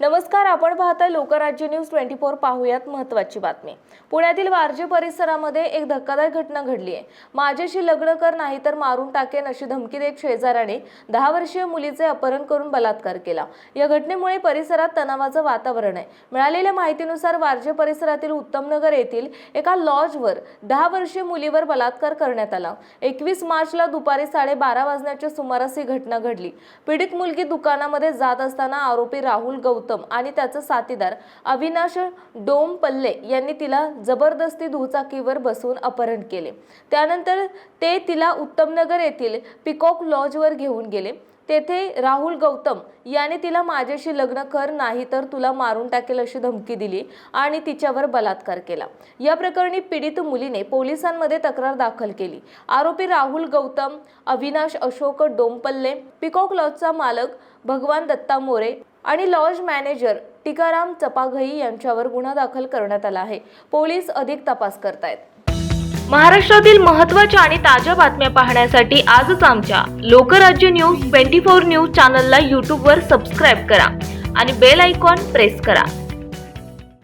नमस्कार आपण पाहताय लोकराज्य न्यूज ट्वेंटी फोर पाहूयात महत्वाची बातमी. पुण्यातील वारजे परिसरामध्ये एक धक्कादायक घटना घडली आहे. माझ्याशी लग्न कर नाही तर मारून टाकेन अशी धमकी देत शेजाऱ्याने दहा वर्षीय मुलीचे अपहरण करून बलात्कार केला. या घटनेमुळे परिसरात तणावाचं वातावरण आहे. मिळालेल्या माहितीनुसार वारजे परिसरातील उत्तमनगर येथील एका लॉजवर दहा वर्षीय मुलीवर बलात्कार करण्यात आला. एकवीस मार्चला दुपारी साडेबारा वाजण्याच्या सुमारास ही घटना घडली. पीडित मुलगी दुकानामध्ये जात असताना आरोपी राहुल गौतम आणि त्याचा साथीदार अविनाश डोम पल्ले यांनी तिला जबरदस्ती दुचाकीवर बसवून अपहरण केले. त्यानंतर ते तिला उत्तमनगर येथील पिकॉक लॉजवर घेऊन गेले. तेथे राहुल गौतम याने तिला माझ्याशी लग्न कर नाही तर तुला मारून टाकेल अशी धमकी दिली आणि तिच्यावर बलात्कार केला. या प्रकरणी पीडित मुलीने पोलिसांमध्ये तक्रार दाखल केली. आरोपी राहुल गौतम अविनाश अशोक डोंपल्ले पिकॉक लॉजचा मालक भगवान दत्ता मोरे आणि लॉज मॅनेजर टिकाराम चपाघई यांच्यावर गुन्हा दाखल करण्यात आला आहे. पोलीस अधिक तपास करतायत. महाराष्ट्रातील महत्त्वाच्या आणि ताज्या बातम्या पाहण्यासाठी आजच आमच्या Lokrajya news twenty four news चॅनलला यूट्यूबवर सबस्क्राईब करा आणि बेल आयकॉन प्रेस करा.